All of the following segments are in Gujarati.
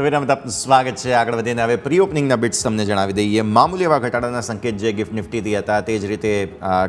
તો વિરામ આપનું સ્વાગત છે. આગળ વધીને હવે પ્રી ઓપનિંગના બિટ્સ તમને જણાવી દઈએ. મામૂલી એવા ઘટાડાના સંકેત જે ગિફ્ટ નિફ્ટીથી હતા, તે જ રીતે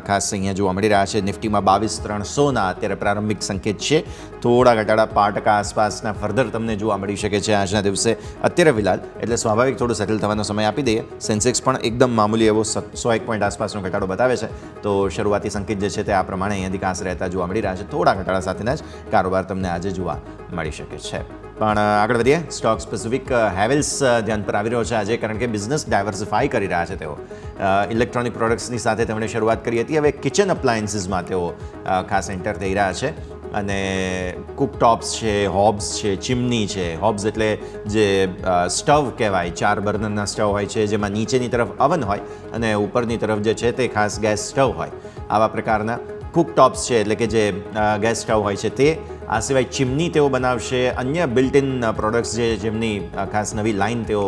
ખાસ અહીંયા જોવા મળી રહ્યા છે. નિફ્ટીમાં બાવીસ ત્રણસોના અત્યારે પ્રારંભિક સંકેત છે. થોડા ઘટાડા પાંચ ટકા આસપાસના ફર્ધર તમને જોવા મળી શકે છે આજના દિવસે. અત્યારે ફિલહાલ, એટલે સ્વાભાવિક થોડું સેટલ થવાનો સમય આપી દઈએ. સેન્સેક્સ પણ એકદમ મામૂલી એવો સો એક પોઈન્ટ આસપાસનો ઘટાડો બતાવે છે. તો શરૂઆતી સંકેત જે છે તે આ પ્રમાણે અહીંયાથી કાંસ રહેતા જોવા મળી રહ્યા છે. થોડા ઘટાડા સાથેના જ કારોબાર તમને આજે જોવા મળી શકે છે. પણ આગળ વધીએ. સ્ટોક સ્પેસિફિક હેવેલ્સ ધ્યાન પર આવી રહ્યો છે આજે, કારણ કે બિઝનેસ ડાયવર્સિફાઈ કરી રહ્યા છે તેઓ. ઇલેક્ટ્રોનિક પ્રોડક્ટ્સની સાથે તેમણે શરૂઆત કરી હતી. હવે કિચન અપ્લાયન્સીસમાં તેઓ ખાસ એન્ટર થઈ રહ્યા છે. અને કુકટોપ્સ છે હોબ્સ છે ચીમની છે. હોબ્સ એટલે જે સ્ટવ કહેવાય, ચાર બર્નરના સ્ટવ હોય છે, જેમાં નીચેની તરફ અવન હોય અને ઉપરની તરફ જે છે તે ખાસ ગેસ સ્ટવ હોય. આવા પ્રકારના કુકટોપ્સ છે, એટલે કે જે ગેસ સ્ટવ હોય છે તે આ સિવાય ચીમની તેઓ બનાવશે, અન્ય બિલ્ટ ઇન પ્રોડક્ટ્સ જે જેમની ખાસ નવી લાઇન તેઓ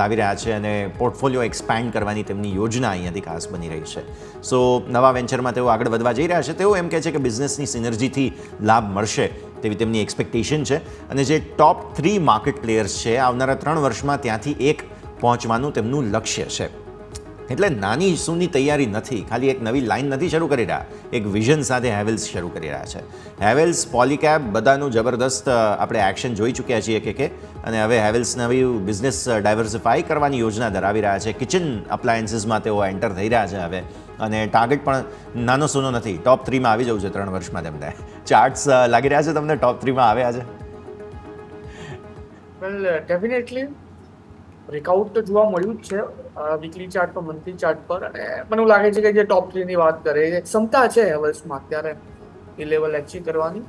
લાવી રહ્યા છે અને પોર્ટફોલિયો એક્સપેન્ડ કરવાની તેમની યોજના અહીંયાથી ખાસ બની રહી છે. સો નવા વેન્ચરમાં તેઓ આગળ વધવા જઈ રહ્યા છે. તેઓ એમ કહે છે કે બિઝનેસની સિનર્જીથી લાભ મળશે તેવી તેમની એક્સપેક્ટેશન છે. અને જે ટોપ થ્રી માર્કેટ પ્લેયર્સ છે, આવનારા ત્રણ વર્ષમાં ત્યાંથી એક પહોંચવાનું તેમનું લક્ષ્ય છે. એટલે નાની સૂની તૈયારી નથી, ખાલી એક નવી લાઇન નથી શરૂ કરી રહ્યા, એક વિઝન સાથે હેવેલ્સ શરૂ કરી રહ્યા છે. હેવેલ્સ, પોલીકેબ બધાનું જબરદસ્ત આપણે એક્શન જોઈ ચૂક્યા છીએ કે કે, અને હવે હેવેલ્સ નવી બિઝનેસ ડાયવર્સિફાઈ કરવાની યોજના ધરાવી રહ્યા છે. કિચન અપ્લાયન્સીસમાં તેઓ એન્ટર થઈ રહ્યા છે હવે, અને ટાર્ગેટ પણ નાનો સૂનો નથી, ટોપ થ્રીમાં આવી જવું છે ત્રણ વર્ષમાં તેમને. ચાર્ટ્સ લાગી રહ્યા છે તમને? ટોપ થ્રીમાં આવ્યા છે? ડેફિનેટલી બ્રેકઆઉટ તો જોવા મળ્યું જ છે વીકલી ચાર્ટ પર મંથલી ચાર્ટ પર. અને મને લાગે છે કે જે ટોપ થ્રીની વાત કરે, એ ક્ષમતા છે હેવલ્સમાં અત્યારે એ લેવલ એચીવ કરવાની.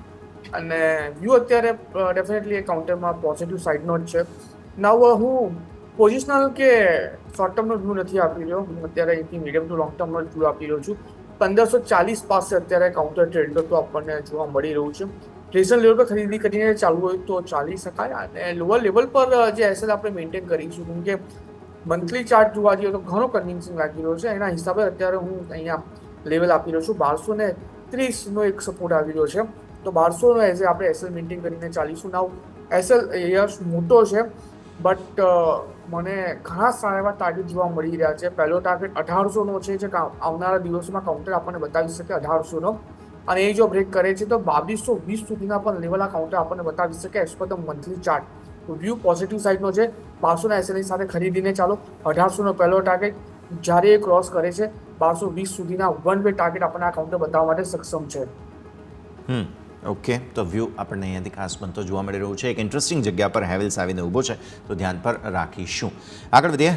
અને વ્યૂ અત્યારે ડેફિનેટલી એ કાઉન્ટરમાં પોઝિટિવ સાઇડનો જ છે. નવ હું પોઝિશનલ કે શોર્ટ ટર્મનો વ્યૂ નથી આપી રહ્યો. હું અત્યારે અહીંથી મીડિયમ ટુ લોંગ ટર્મનો જ વ્યૂ આપી રહ્યો છું. પંદરસો ચાલીસ પાસે અત્યારે કાઉન્ટર ટ્રેડ તો આપણને જોવા મળી રહ્યું છે. રીઝન લેવલ પર ખરીદી કરીને ચાલુ હોય તો ચાલી શકાય. અને લોઅર લેવલ પર જે એસએલ આપણે મેન્ટેન કરીશું કેમ કે મંથલી ચાર્ટ જોવા જઈએ તો ઘણો કન્વિન્સિંગ લાગી રહ્યો છે. એના હિસાબે અત્યારે હું અહીંયા લેવલ આપી રહ્યો છું. બારસો ને ત્રીસનો એક સપોર્ટ આવી રહ્યો છે. તો બારસોનો એઝ આપણે એસએલ મેન્ટેન કરીને ચાલીશું. નાવ એસએલ યર્સ મોટો છે બટ મને ઘણા સારા એવા ટાર્ગેટ જોવા મળી રહ્યા છે. પહેલો ટાર્ગેટ અઢારસોનો છે, જે આવનારા દિવસોમાં કાઉન્ટર આપણને બતાવી શકે અઢારસોનો અને એ જો બ્રેક કરે છે, તો બાવીસો વીસ સુધીના પણ લેવલ આ કાઉન્ટર આપણને બતાવી શકે as per the monthly chart view positive સાઇડનો છે, બારસોના એસએલની સાથે ખરીદીને ચાલો, અઢારસોનો પહેલો ટાર્ગેટ જ્યારે એ ક્રોસ કરે છે, બારસો વીસ સુધીના વન વે ટાર્ગેટ આપણને આ કાઉન્ટર બતાવવા માટે સક્ષમ છે. હમ. ઓકે તો વ્યૂ આપણને અહીંયાથી ખાસ બનતો જોવા મળી રહ્યું છે. એક ઇન્ટરેસ્ટિંગ જગ્યા પર હેવેલ્સ આવીને ઊભો છે, તો ધ્યાન પર રાખીશું. આગળ વધીએ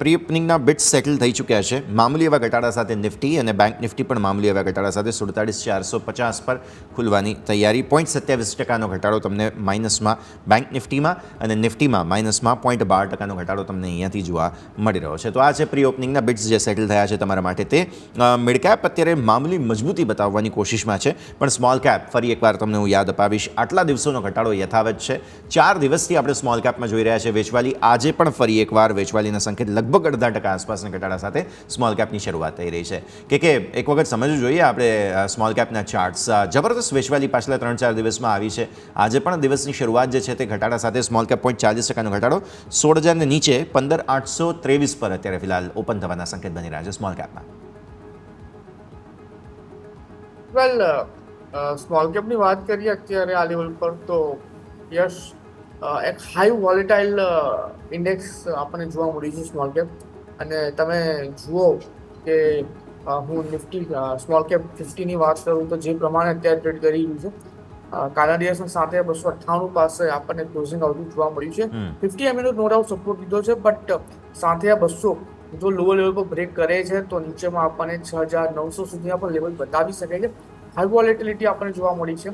પ્રી ઓપનિંગના બિટ્સ સેટલ થઈ ચૂક્યા છે. મામૂલી એવા ઘટાડા સાથે નિફ્ટી અને બેંક નિફ્ટી પણ મામૂલી એવા ઘટાડા સાથે સુડતાલીસ ચારસો પચાસ પર ખુલવાની તૈયારી. પોઈન્ટ સત્યાવીસ ટકાનો ઘટાડો તમને માઇનસમાં બેંક નિફ્ટીમાં અને નિફ્ટીમાં માઇનસમાં પોઈન્ટ બાર ટકાનો ઘટાડો તમને અહીંયાથી જોવા મળી રહ્યો છે. તો આ છે પ્રી ઓપનિંગના બિટ્સ જે સેટલ થયા છે તમારા માટે તે. મિડ કેપ અત્યારે મામૂલી મજબૂતી બતાવવાની કોશિશમાં છે, પણ સ્મોલ કેપ ફરી એકવાર તમને હું યાદ અપાવીશ. આટલા દિવસોનો ઘટાડો યથાવત છે. ચાર દિવસથી આપણે સ્મોલ કેપમાં જોઈ રહ્યા છે વેચવાલી. આજે પણ ફરી એકવાર વેચવાલીના સંકેત લગભગ અડધા ટકા આસપાસના ઘટાડા સાથે સ્મોલ કેપની શરૂઆત થઈ રહી છે. કે કે એક વખત સમજવું જોઈએ, આપણે સ્મોલ કેપના ચાર્ટ્સ જબરદસ્ત વેચવાલી પાછલા ત્રણ ચાર દિવસમાં આવી છે. આજે પણ દિવસની શરૂઆત જે છે તે ઘટાડા સાથે સ્મોલ કેપ પોઈન્ટ ચાલીસ ટકાનો ઘટાડો. સોળ હજારને નીચે પંદર આઠસો ત્રેવીસ પર અત્યારે ફિલહાલ ઓપન થવાના સંકેત બની રહ્યા છે સ્મોલ કેપમાં સ્મોલ કેપની વાત કરીએ અત્યારે આ લેવલ પર તો યસ એક હાઈ વોલેટાઇલ ઇન્ડેક્સ આપણને જોવા મળ્યું છે સ્મોલ કેપ અને તમે જુઓ કે હું નિફ્ટી સ્મોલ કેપ ફિફ્ટીની વાત કરું તો જે પ્રમાણે અત્યારે ટ્રેડ કરી રહ્યું છે કાલના દિવસની સાથે બસો અઠ્ઠાણું પાસે આપણને ક્લોઝિંગ આવતું જોવા મળ્યું છે. ફિફ્ટી એમએનો નો ડાઉટ સપોર્ટ લીધો છે બટ સાથે આ બસો જો લોઅર લેવલ પર બ્રેક કરે છે તો નીચેમાં આપણને છ હજાર નવસો સુધીના પણ લેવલ બતાવી શકે છે. હાઈ વોલેટિલિટી આપણને જોવા મળી છે.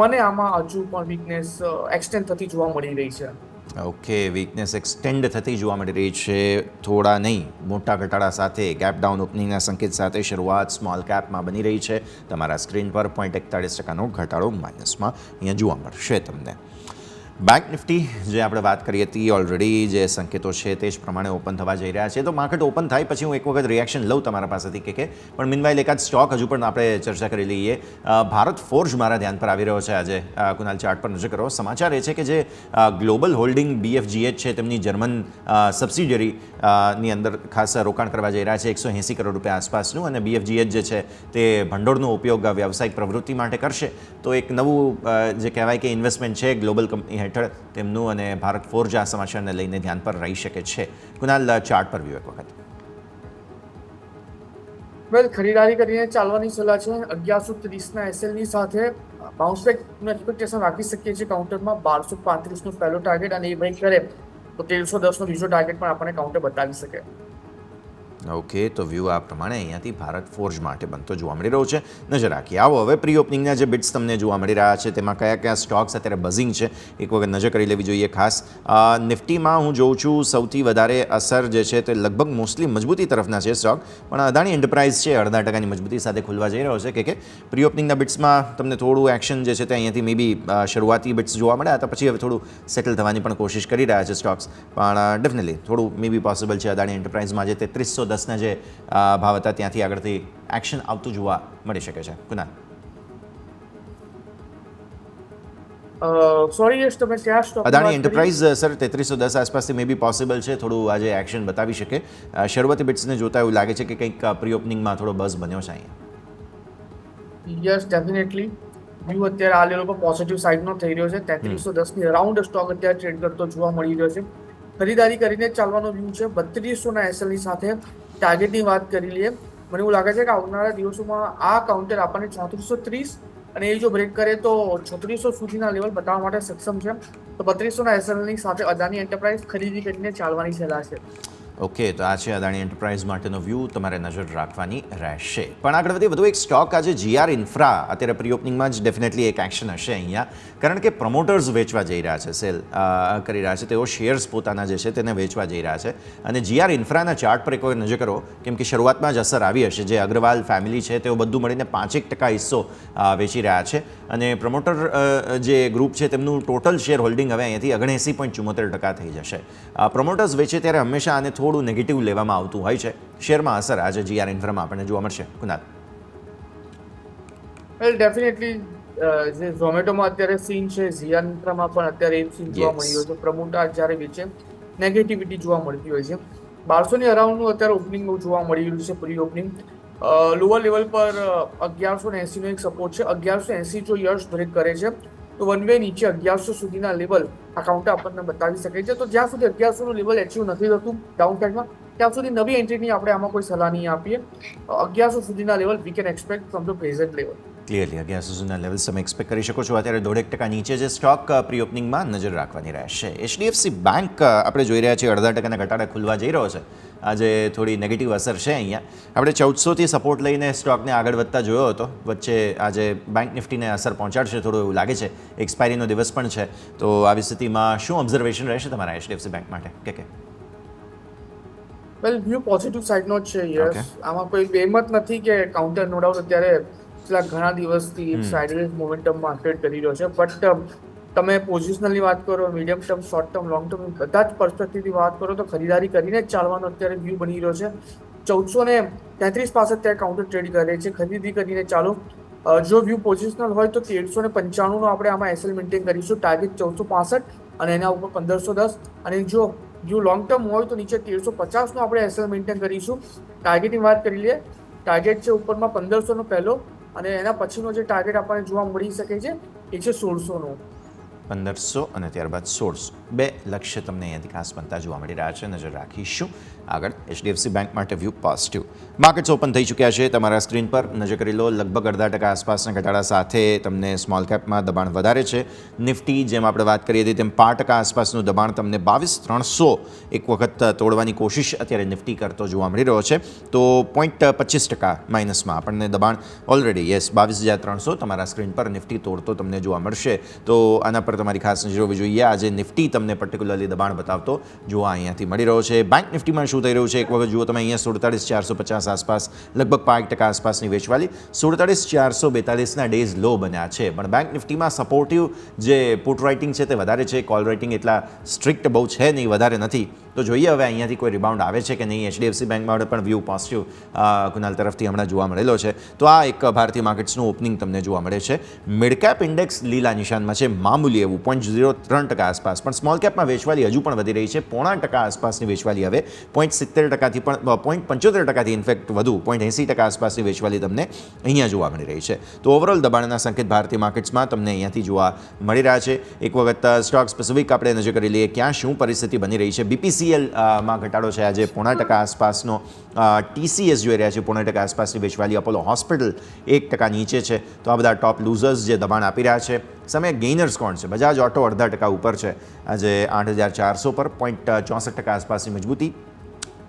મને આમાં હજુ પણ વીકનેસ એક્સટેન્ડ થતી જોવા મળી રહી છે. ઓકે વીકનેસ એક્સટેન્ડ થતી જોવા મળી રહી છે. થોડા નહીં, મોટા ઘટાડા સાથે ગેપ ડાઉન ઓપનિંગના સંકેત સાથે શરૂઆત સ્મોલ કેપમાં બની રહી છે. તમારા સ્ક્રીન પર પોઈન્ટ એકતાળીસ ટકાનો ઘટાડો માઇનસમાં અહીંયા જોવા મળશે તમને. બેંક નિફ્ટી જે આપણે વાત કરી હતી ઓલરેડી જે સંકેતો છે તે જ પ્રમાણે ઓપન થવા જઈ રહ્યા છે. તો માર્કેટ ઓપન થાય પછી હું એક વખત રિએક્શન લઉં તમારા પાસેથી કે કે, પણ મીનવાઇલ એકાદ સ્ટોક હજુ પણ આપણે ચર્ચા કરી લઈએ. ભારત ફોર્જ મારા ધ્યાન પર આવી રહ્યો છે આજે. કુનાલ ચાર્ટ પર નજર કરો. સમાચાર એ છે કે જે ગ્લોબલ હોલ્ડિંગ બીએફજીએચ છે તેમની જર્મન સબસિડિયરી ની અંદર ખાસ રોકાણ કરવા જઈ રહ્યા છે. એકસો એંસી કરોડ રૂપિયા આસપાસનું અને બીએફજીએચ જે છે તે ભંડોળનો ઉપયોગ વ્યવસાયિક પ્રવૃત્તિ માટે કરશે. તો એક નવું જે કહેવાય કે ઇન્વેસ્ટમેન્ટ છે ગ્લોબલ કંપની હેઠળ તેમનું અને ભારત ફોર્જ આ સમાચારને લઈને ધ્યાન પર રહી શકે છે. કુનાલ ચાર્ટ પર વ્યૂ એક વખત. વેલ ખરીદારી કરીને ચાલવાની સલાહ છે. અગિયારસો ત્રીસના એસએલની સાથે બાઉન્સબેકનું એક્સપેક્ટેશન રાખી શકીએ છીએ કાઉન્ટરમાં બારસો પાંત્રીસનો પહેલો ટાર્ગેટ અને એ બ્રેક કરે તો તેરસો દસનો બીજો ટાર્ગેટ પણ આપણને કાઉન્ટર બતાવી શકે. ઓકે તો વ્યૂ આ પ્રમાણે અહીંયાથી ભારત ફોર્જ માટે બનતો જોવા મળી રહ્યો છે. નજર રાખીએ આવો હવે પ્રી ઓપનિંગના જે બિટ્સ તમને જોવા મળી રહ્યા છે, તેમાં કયા કયા સ્ટોક્સ અત્યારે બઝિંગ છે, એક વખત નજર કરી લેવી જોઈએ ખાસ. નિફ્ટીમાં હું જોઉં છું સૌથી વધારે અસર જે છે તે લગભગ મોસ્ટલી મજબૂતી તરફના છે સ્ટોક પણ અદાણી એન્ટરપ્રાઇઝ છે, અડધા ટકાની મજબૂતી સાથે ખુલવા જઈ રહ્યો છે કે પ્રી ઓપનિંગના બિટ્સમાં તમને થોડું એક્શન જે છે તે અહીંયાથી મે બી શરૂઆતી બિટ્સ જોવા મળ્યા હતા, પછી હવે થોડું સેટલ થવાની પણ કોશિશ કરી રહ્યા છે સ્ટોક્સ પણ ડેફિનેટલી થોડું મે બી પોસિબલ છે અદાણી એન્ટરપ્રાઇઝમાં જે તેત્રીસો દસના જે ભાવ હતા ત્યાંથી આગળથી એક્શન આવતું જોવા મળી શકે છે. કુનાલ સોરી યશ તમે કયા સ્ટોક અદાણી એન્ટરપ્રાઇઝ સર તેત્રીસો દસ આસપાસથી મે બી પોસિબલ છે થોડું આજે એક્શન બતાવી શકે. શરૂઆતી બિટ્સને જોતા એવું લાગે છે કે કંઈક પ્રી ઓપનિંગમાં થોડો બઝ બન્યો છે અહીંયા. યસ ડેફિનેટલી વ્યૂ અત્યારે આ લેવલ પર પોઝિટિવ સાઇડનો થઈ રહ્યો છે. તેત્રીસો દસની અરાઉન્ડ સ્ટોક અત્યારે ટ્રેડ કરતો જોવા મળી રહ્યો છે. ખરીદારી કરીને ચાલવાનો વ્યૂ છે. બત્રીસોના એસએલની સાથે ટાર્ગેટની વાત કરી લઈએ, મને એવું લાગે છે કે આવનારા દિવસોમાં આ કાઉન્ટર આપણને ચોત્રીસો ત્રીસ અને એ જો બ્રેક કરે તો છત્રીસો સુધીના લેવલ બતાવવા માટે સક્ષમ છે. તો બત્રીસોના એસએલની સાથે અદાની એન્ટરપ્રાઇઝ ખરીદી કરીને ચાલવાની સલાહ છે. ઓકે, તો આ છે અદાણી એન્ટરપ્રાઇઝ માટેનો વ્યૂ તમારે નજર રાખવાની રહેશે. પણ આગળ વધી વધુ એક સ્ટોક આજે જીઆર ઇન્ફ્રા અત્યારે પ્રી ઓપનિંગમાં જ ડેફિનેટલી એક એક્શન હશે અહીંયા. કારણ કે પ્રમોટર્સ વેચવા જઈ રહ્યા છે સેલ કરી રહ્યા છે. તેઓ શેર્સ પોતાના જે છે તેને વેચવા જઈ રહ્યા છે. અને જીઆર ઇન્ફ્રાના ચાર્ટ પર એક વખત નજર કરો, કેમ કે શરૂઆતમાં જ અસર આવી હશે. જે અગ્રવાલ ફેમિલી છે, તેઓ બધું મળીને પાંચેક ટકા હિસ્સો વેચી રહ્યા છે. અને પ્રમોટર જે ગ્રુપ છે, તેમનું ટોટલ શેર હોલ્ડિંગ હવે અહીંયાથી ઓગણએંસી પોઈન્ટ ચુમ્મોતેર ટકા થઈ જશે. પ્રમોટર્સ વેચે ત્યારે હંમેશા આને થોડું નેગેટિવ લેવામાં આવતું હોય છે. શેરમાં અસર આજે જીઆર ઇન્ફ્રામાં આપણને જોવા મળશે. કુનાલ વેલ ડેફિનેટલી જે ઝોમેટોમાં અત્યારે સીન છે ઝિયાન્ટ્રામાં પણ અત્યારે એ સીન જોવા. મળી રહ્યો છે. પ્રમોટર જ્યારે વેચે નેગેટિવિટી જોવા મળતી હોય છે. બારસોની અરાઉન્ડનું અત્યારે ઓપનિંગ જોવા મળી રહ્યું છે પ્રી ઓપનિંગ લોઅર લેવલ પર અગિયારસો ને એંસીનો એક સપોર્ટ છે. અગિયારસો એંસી જો યર્સ બ્રેક કરે છે તો વન વે નીચે અગિયારસો સુધીના લેવલ આ કાઉન્ટર આપણને બતાવી શકે છે. તો જ્યાં સુધી અગિયારસોનું લેવલ એચિવ નથી થતું ડાઉન સાઇડમાં ત્યાં સુધી નવી એન્ટ્રીની આપણે આમાં કોઈ સલાહ નહીં આપીએ. અગિયારસો સુધીના level we can expect from the present level clearly અગિયારસો સુધીના લેવલ્સ તમે એક્સપેક્ટ કરી શકો છો અત્યારે દોઢેક ટકા નીચે જે સ્ટોક પ્રી ઓપનિંગમાં નજર રાખવાની રહેશે. એચડીએફસી બેંક આપણે જોઈ રહ્યા છીએ અડધા ટકાના ઘટાડા ખુલવા જઈ રહ્યો છે. આજે થોડી નેગેટિવ અસર છે અહીંયા. આપણે ચૌદસોથી સપોર્ટ લઈને સ્ટોકને આગળ વધતા જોયો હતો. વચ્ચે આજે બેંક નિફ્ટીને અસર પહોંચાડશે થોડું એવું લાગે છે. એક્સપાયરીનો દિવસ પણ છે. તો આવી સ્થિતિમાં શું ઓબ્ઝર્વેશન રહેશે તમારા એચડીએફસી બેંક માટે? કે કે? વેલ વ્યૂ પોઝિટિવ સાઇડનો જ છે. યસ આમાં કોઈ બેમત નથી કે કાઉન્ટર નો ડાઉટ અત્યારે છેલ્લા ઘણા દિવસથી હમ. સાઇડવેઝ મોમેન્ટમમાં ટ્રેડ કરી રહ્યો છે. બટ તમે પોઝિશનલની વાત કરો medium term short term long term બધા જ પર્સપેક્ટિવથી વાત કરો તો ખરીદારી કરીને જ ચાલવાનો અત્યારે વ્યૂ બની રહ્યો છે. ચૌદસો ને તેત્રીસ પાસે અત્યારે કાઉન્ટર ટ્રેડ કરે છે. ખરીદી કરીને ચાલો. જો વ્યૂ પોઝિશનલ હોય તો તેરસો ને પંચાણુંનો આપણે આમાં એસએલ મેન્ટેન કરીશું. ટાર્ગેટ ચૌદસો પાસઠ અને એના ઉપર પંદરસો દસ. અને જો વ્યૂ લોંગ ટર્મ હોય તો નીચે તેરસો પચાસનો આપણે એસએલ મેન્ટેન કરીશું. ટાર્ગેટની વાત કરી લઈએ. ટાર્ગેટ છે ઉપરમાં પંદરસોનો પહેલો. અને એના પછીનો જે ટાર્ગેટ આપણને જોવા મળી શકે છે, એ છે સોળસોનો. પંદરસો અને ત્યારબાદ સોળસો. બે લક્ષ્ય તમને અહીંયાથી ખાસ બનતા જોવા મળી રહ્યા છે. નજર રાખીશું. આગળ એચડીએફસી બેંક માટે વ્યૂ પોઝિટિવ માર્કેટ્સ ઓપન થઈ ચૂક્યા છે. તમારા સ્ક્રીન પર નજર કરી લો. લગભગ અડધા ટકા આસપાસના ઘટાડા સાથે તમને સ્મોલ કેપમાં દબાણ વધારે છે. નિફ્ટી જેમ આપણે વાત કરી હતી, તેમ પાંચ ટકા આસપાસનું દબાણ તમને બાવીસ ત્રણસો એક વખત તોડવાની કોશિશ અત્યારે નિફ્ટી કરતો જોવા મળી રહ્યો છે. તો પોઈન્ટ પચીસ ટકા માઇનસમાં આપણને દબાણ ઓલરેડી યસ બાવીસ હજાર ત્રણસો તમારા સ્ક્રીન પર નિફ્ટી તોડતો તમને જોવા મળશે. તો આના પર તમારી ખાસ નજર હોવી જોઈએ. આજે નિફ્ટી તમને પર્ટિક્યુલરલી દબાણ બતાવતો જોવા અહીંયાથી મળી રહ્યો છે. બેંક નિફ્ટીમાં શું થઈ રહ્યું છે? એક વખત જુઓ તમે, અહીંયા સુડતાળીસ ચારસો પચાસ આસપાસ, લગભગ પાંચ ટકા આસપાસની વેચવાલી. સુડતાલીસ ચારસો બેતાલીસના ડેઝ લો બન્યા છે. પણ બેંક નિફ્ટીમાં સપોર્ટિવ જે પુટ રાઇટિંગ છે તે વધારે છે. કોલ રાઇટિંગ એટલા સ્ટ્રિક્ટ બહુ છે નહીં, વધારે નથી. તો જોઈએ હવે અહીંયાથી કોઈ રિબાઉન્ડ આવે છે કે નહીં? એચડીએફસી બેંકમાં પણ વ્યૂ પોઝિટિવ કુનાલ તરફથી હમણાં જોવા મળેલો છે. તો આ એક ભારતીય માર્કેટ્સનું ઓપનિંગ તમને જોવા મળે છે. મિડ કેપ ઇન્ડેક્સ લીલા નિશાનમાં છે, મામૂલી એવું પોઈન્ટ ઝીરો ત્રણ ટકા આસપાસ. પણ સ્મોલ કેપમાં વેચવાલી હજુ પણ વધી રહી છે, પોણા ટકા આસપાસની વેચવાલી હવે. પોઈન્ટ સિત્તેર ટકાથી પણ પોઈન્ટ પંચોતેર ટકાથી ઇન્ફેક્ટ વધુ પોઈન્ટ એંસી ટકા આસપાસની વેચવાલી તમને અહીંયા જોવા મળી રહી છે. તો ઓવરઓલ દબાણના સંકેત ભારતીય માર્કેટ્સમાં તમને અહીંયાથી જોવા મળી રહ્યા છે. એક વખત સ્ટોક સ્પેસિફિક આપણે નજર કરી લઈએ, ક્યાં શું પરિસ્થિતિ બની રહી છે? બીપીસીએલ માં ઘટાડો છે. આજે પોણા ટકા આસપાસનો ટીસીએસ જોઈ રહ્યા છે. પોણા ટકા આસપાસની વેચવાલી અપોલો હોસ્પિટલ એક ટકા નીચે છે. તો આ બધા ટોપ લૂઝર્સ જે દબાણ આપી રહ્યા છે. સામે ગેઇનર્સ કોણ છે? બજાજ ઓટો અડધા ટકા ઉપર છે. આજે આઠ હજાર ચારસો પર પોઈન્ટ ચોસઠ ટકા આસપાસની મજબૂતી.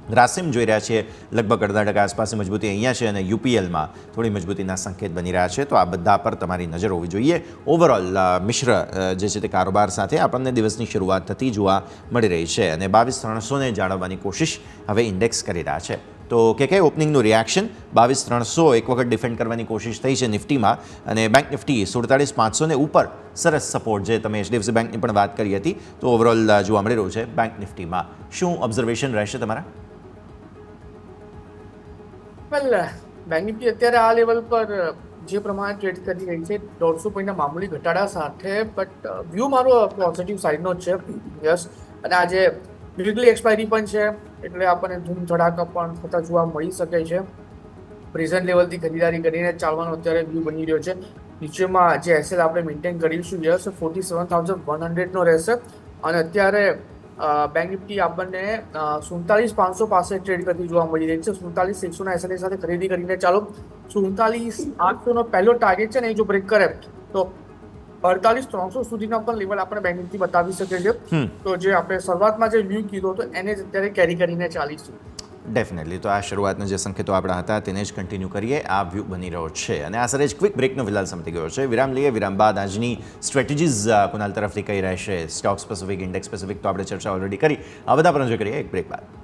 ગ્રાસિમ જોઈ રહ્યા છીએ લગભગ અડધા ટકા આસપાસની મજબૂતી અહીંયા છે અને યુપીએલમાં થોડી મજબૂતીના સંકેત બની રહ્યા છે. તો આ બધા પર તમારી નજર હોવી જોઈએ. ઓવરઓલ મિશ્ર જે છે તે કારોબાર સાથે આપણને દિવસની શરૂઆત થતી જોવા મળી રહી છે અને બાવીસ ત્રણસોને જાળવવાની કોશિશ હવે ઇન્ડેક્સ કરી રહ્યા છે. તો કે કે ઓપનિંગનું રિએક્શન? બાવીસ ત્રણસો એક વખત ડિફેન્ડ કરવાની કોશિશ થઈ છે નિફ્ટીમાં અને બેંક નિફ્ટી સુડતાળીસ પાંચસોને ઉપર સરસ સપોર્ટ જે તમે એચડીએફસી બેંકની પણ વાત કરી હતી. તો ઓવરઓલ જોવા મળી રહ્યું છે બેંક નિફ્ટીમાં. શું ઓબ્ઝર્વેશન રહેશે તમારા? વેલ બેંક નિફ્ટી અત્યારે આ લેવલ પર જે પ્રમાણે ટ્રેડ કરી રહી છે દોઢસો પોઈન્ટના મામૂલી ઘટાડા સાથે બટ વ્યૂ મારો પોઝિટિવ સાઈડનો છે યસ અને આજે વીકલી એક્સપાયરી પણ છે, એટલે આપણને ધૂમ ધડાકા પણ થતા જોવા મળી શકે છે. પ્રેઝન્ટ લેવલથી ખરીદારી કરીને ચાલવાનો અત્યારે વ્યૂ બની રહ્યો છે. નીચેમાં જે એસએલ આપણે મેન્ટેન કરીશું yes forty seven thousand one હંડ્રેડનો રહેશે. અને અત્યારે બેંક નિફ્ટી આપણને સુડતાલીસ પાંચસો પાસે ટ્રેડ કરતી જોવા મળી રહી છે. સુડતાલીસ એકસોના એસએલની સાથે ખરીદી કરીને ચાલો. સુડતાલીસ આઠસોનો પહેલો ટાર્ગેટ છે ને એ જો બ્રેક કરે તો અડતાલીસ ત્રણસો સુધીના પણ લેવલ આપણે બેંક નિફ્ટી બતાવી શકે છે તો જે આપણે શરૂઆતમાં જે વ્યૂ કીધો હતો એને જ અત્યારે કેરી કરીને ચાલીશું. ડેફિનેટલી તો આ શરૂઆતના જે સંકેતો આપણા હતા, તેને જ કન્ટિન્યુ કરીએ. આ વ્યૂ બની રહ્યો છે. અને આ સરે જ ક્વિક બ્રેકનો ફિલહાલ સમતી ગયો છે. વિરામ લઈએ. વિરામ બાદ આજની સ્ટ્રેટેજીઝ કુનાલ તરફથી કઈ રહેશે? સ્ટોક સ્પેસિફિક ઇન્ડેક્સ સ્પેસિફિક તો આપણે ચર્ચા ઓલરેડી કરી. આ બધા પર નજર કરીએ. એક બ્રેક બાદ.